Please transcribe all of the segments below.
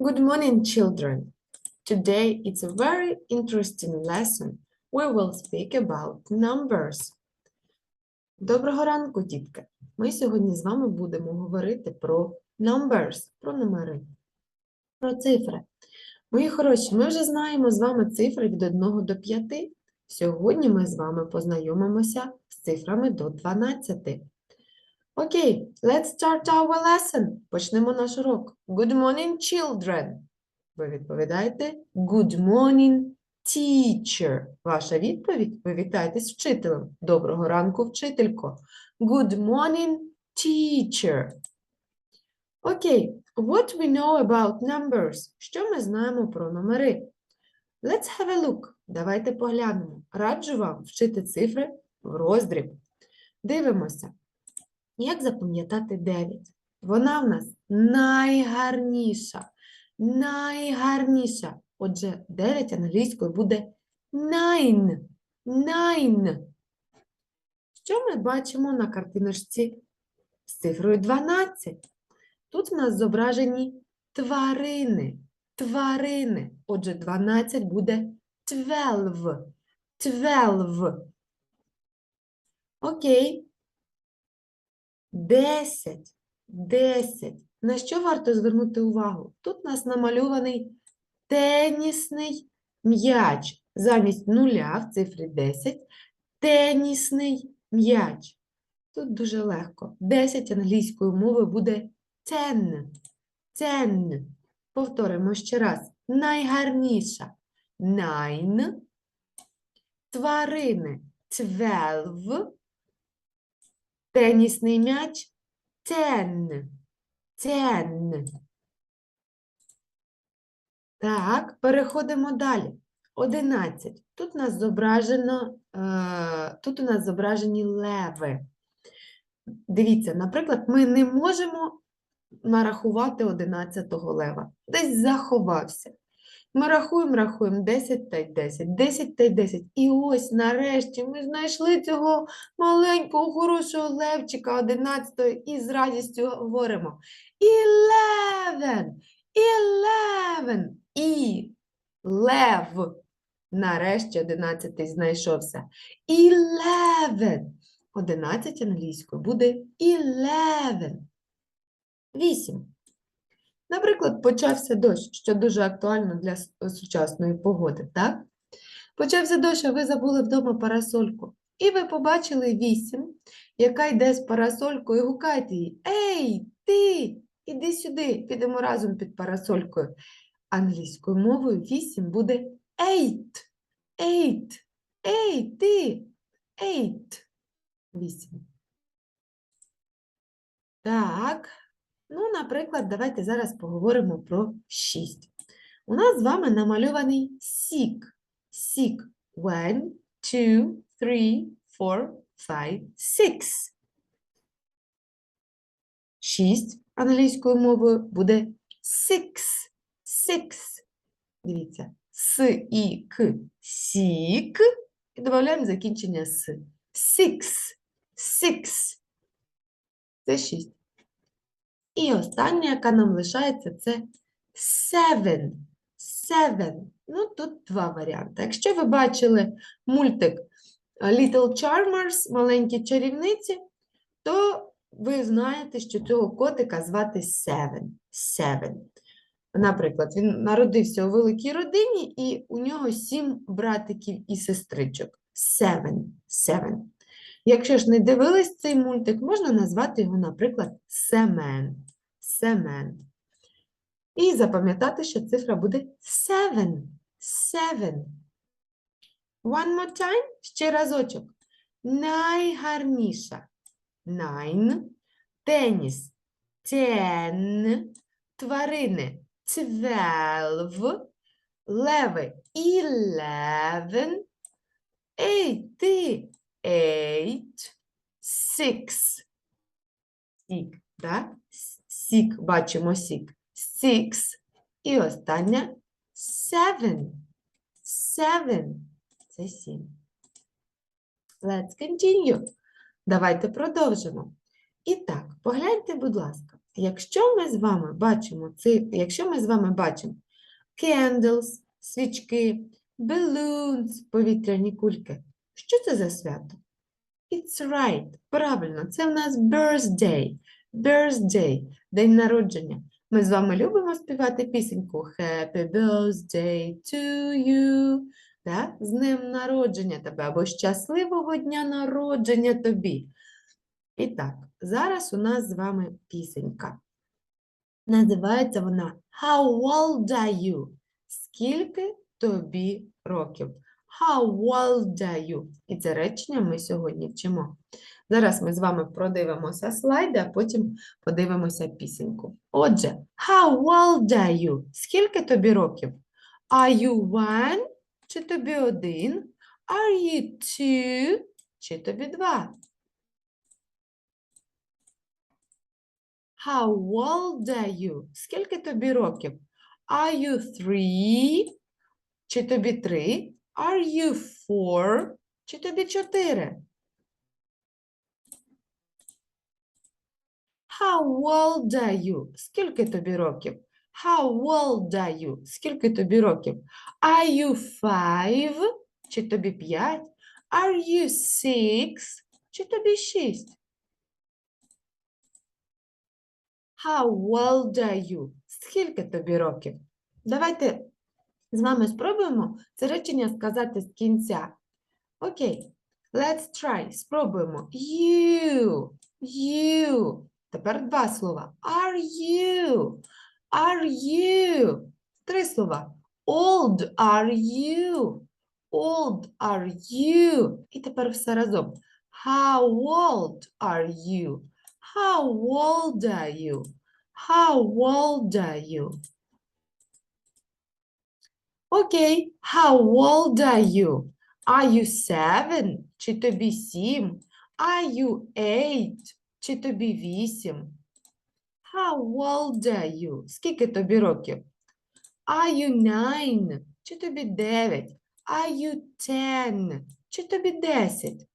Good morning, children. Today it's a very interesting lesson. We will speak about numbers. Доброго ранку, дітки. Ми сьогодні з вами будемо говорити про numbers, про номери, про цифри. Мої хороші, ми вже знаємо з вами цифри від 1 до 5. Сьогодні ми з вами познайомимося з цифрами до 12. Окей, let's start our lesson. Почнемо наш урок. Good morning, children. Ви відповідаєте Good morning, teacher. Ваша відповідь ви вітаєтесь вчителем. Доброго ранку, вчителько. Good morning, teacher. Окей, what we know about numbers? Що ми знаємо про номери? Let's have a look. Давайте поглянемо. Раджу вам вчити цифри в роздріб. Дивимося. Як запам'ятати 9? Вона в нас найгарніша. Найгарніша. Отже, 9 англійською буде nine. Nine. Що ми бачимо на картиночці з цифрою 12? Тут в нас зображені тварини. Тварини. Отже, 12 буде twelve. Twelve. Окей. 10. 10. На що варто звернути увагу? Тут у нас намальований тенісний м'яч. Замість нуля в цифрі 10 тенісний м'яч. Тут дуже легко. 10 англійською мовою буде ten. Ten. Повторимо ще раз. Найгарніша. Nine. Тварини. Twelve. Тенісний м'яч. Ten. Ten. Так, переходимо далі. 11. Тут у нас зображено, е, тут у нас зображені леви. Дивіться, наприклад, ми не можемо нарахувати 11 лева. Десь заховався. Ми рахуємо, рахуємо 10 та й 10, 10 та й 10. І ось нарешті ми знайшли цього маленького хорошого левчика 11 і з радістю говоримо. Eleven! Eleven! І лев. Нарешті 11 знайшовся. Eleven. 11 англійською буде eleven. 8. Наприклад, почався дощ, що дуже актуально для сучасної погоди, так? Почався дощ, а ви забули вдома парасольку. І ви побачили 8, яка йде з парасолькою, і гукайте їй: Ей, ти! Іди сюди, підемо разом під парасолькою. Англійською мовою 8 буде eight. Eight. Ей, ти! Eight. 8. Так. Ну, наприклад, давайте зараз поговоримо про 6. У нас з вами намальований сік. Сік. One, two, three, four, five, six. 6 англійською мовою буде six. Six. Дивіться. С і к. Сік. І додаємо закінчення с. Six. Six. Це 6. І остання, яка нам лишається, це seven. Seven. Ну, тут два варіанти. Якщо ви бачили мультик Little Charmers, маленькі чарівниці, то ви знаєте, що цього котика звати Seven. Seven. Наприклад, він народився у великій родині, і у нього сім братиків і сестричок. Seven. Seven. Якщо ж не дивились цей мультик, можна назвати його, наприклад, Семен. Семен. І запам'ятати, що цифра буде seven. Seven. One more time. Ще разочок. Найгарніша. Nine. Теніс. Ten. Тварини. Twelve. Леви. Eleven. Eighty. Eight. Six. Сік, так? Сік, бачимо сік. Six. І остання seven. Seven. Це сім. Let's continue. Давайте продовжимо. І так, погляньте, будь ласка, якщо ми з вами бачимо якщо ми з вами бачимо candles, свічки, balloons, повітряні кульки, що це за свято? It's right. Правильно, це в нас birthday. Birthday, день народження. Ми з вами любимо співати пісеньку Happy birthday to you. Да? З днем народження тебе або щасливого дня народження тобі. І так, зараз у нас з вами пісенька. Називається вона How old are you? Скільки тобі років? How old are you? І це речення ми сьогодні вчимо. Зараз ми з вами продивимося слайди, а потім подивимося пісеньку. Отже, how old are you? Скільки тобі років? Are you one? Чи тобі один? Are you two? Чи тобі два? How old are you? Скільки тобі років? Are you three? Чи тобі три? Are you four? Чи тобі чотири? How old are you? Скільки тобі років? How old are you? Скільки тобі років? Are you five? Чи тобі п'ять? Are you six? Чи тобі шість? How old are you? Скільки тобі років? Давайте з вами спробуємо це речення сказати з кінця. Окей, let's try. Спробуємо. You, you. Тепер два слова. Are you? Are you? Три слова. Old are you? Old are you? І тепер все разом. How old are you? How old are you? How old are you? Окей, how old are you? Are you seven? Чи тобі сім? Are you eight? Чи тобі вісім? How old are you? Скільки тобі років? Are you nine? Чи тобі дев'ять? Are you ten? Чи тобі десять?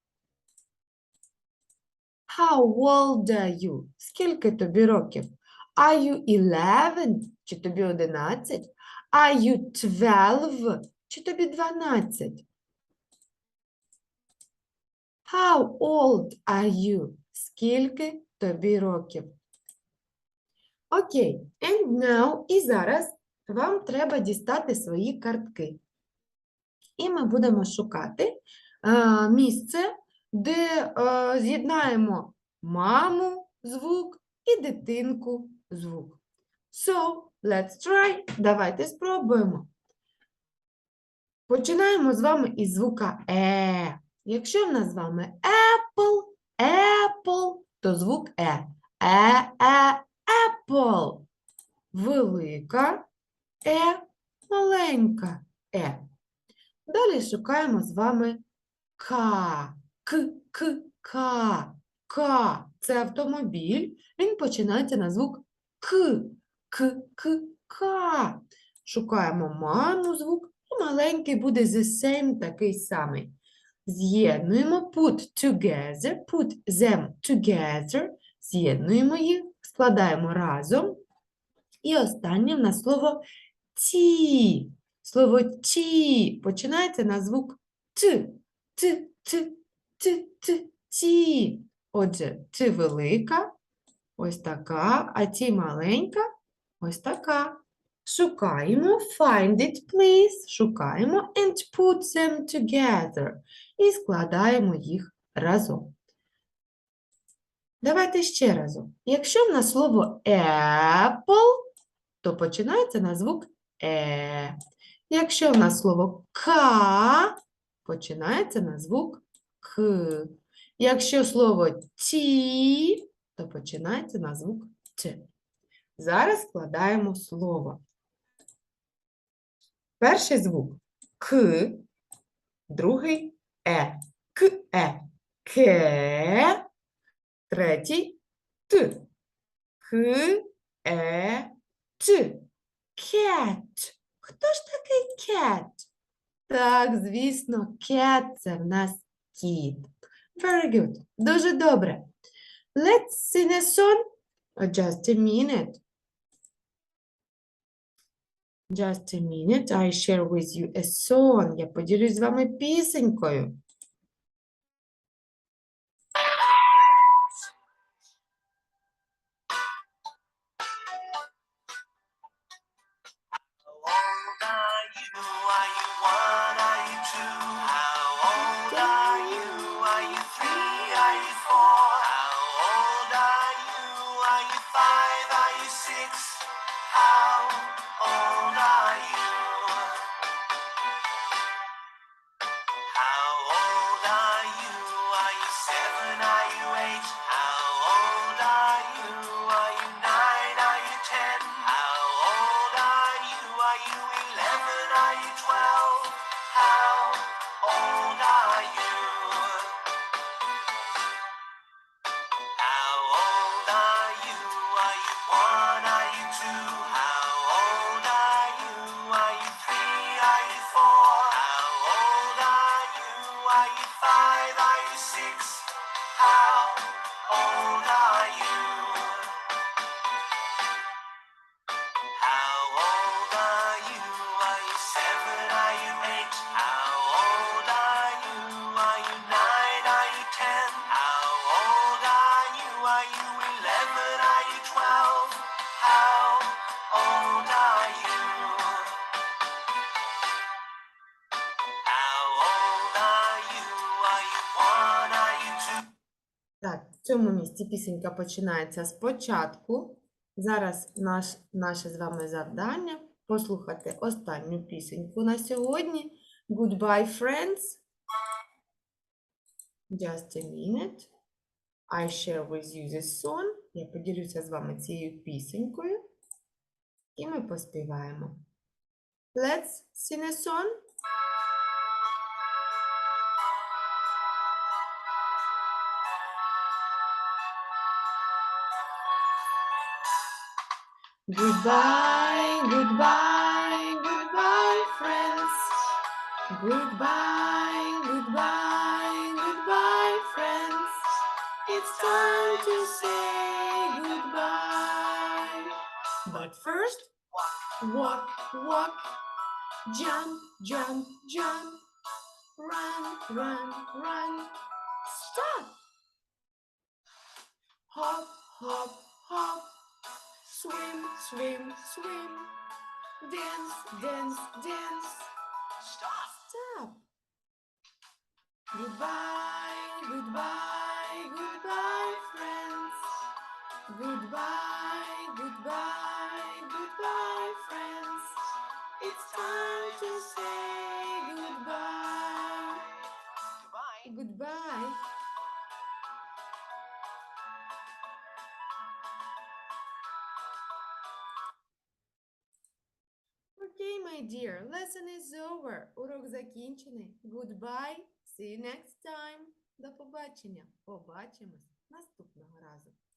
How old are you? Скільки тобі років? Are you eleven? Чи тобі одинадцять? Are you twelve? Чи тобі дванадцять? How old are you? Скільки тобі років? Окей, and now, і зараз вам треба дістати свої картки. І ми будемо шукати е, місце, де е, з'єднаємо маму звук і дитинку звук. So, let's try. Давайте спробуємо. Починаємо з вами із звука Е. Якщо в нас з вами apple, apple, то звук Е. Е, е, apple. Велика Е, маленька Е. Далі шукаємо з вами К. К, К, К. К. Це автомобіль. Він починається на звук К. К, К, К. Шукаємо маму звук, і маленький буде the same, такий самий. З'єднуємо put together, put them together, з'єднуємо їх, складаємо разом. І останнє в нас слово ті. Слово ті починається на звук т. Т, т, т, т, ті. Отже, т велика, ось така, а ті маленька, ось така. Шукаємо, find it, please. Шукаємо and put them together. І складаємо їх разом. Давайте ще разом. Якщо в нас слово apple, то починається на звук е. Якщо в нас слово ка, починається на звук к. Якщо слово ті, то починається на звук т. Зараз складаємо слово. Перший звук к, другий е. К, е. Ке, третій т. К, е, т. Cat. Хто ж такий cat? Так, звісно, cat – це в нас кіт. Very good. Дуже добре. Let's sing a song Just a minute. Just a minute. I share with you a song. Я поділюсь з вами пісенькою. Місці пісенька починається спочатку. Зараз наш, наше з вами завдання послухати останню пісеньку на сьогодні. Goodbye, friends. Just a minute. I share with you this song. Я поділюся з вами цією пісенькою. І ми поспіваємо. Let's sing a song. Goodbye, goodbye, goodbye, friends. Goodbye, goodbye, goodbye, friends. It's time to say goodbye. But first, walk, walk, walk. jump, jump, jump, run, run, run. Stop. Hop, hop, hop. Swim, swim, swim. Dance, dance, dance. Stop. Stop. Goodbye, goodbye, goodbye, friends. Goodbye, goodbye, goodbye, friends. It's time to say dear, lesson is over. Урок закінчений. Goodbye. See you next time. До побачення. Побачимось.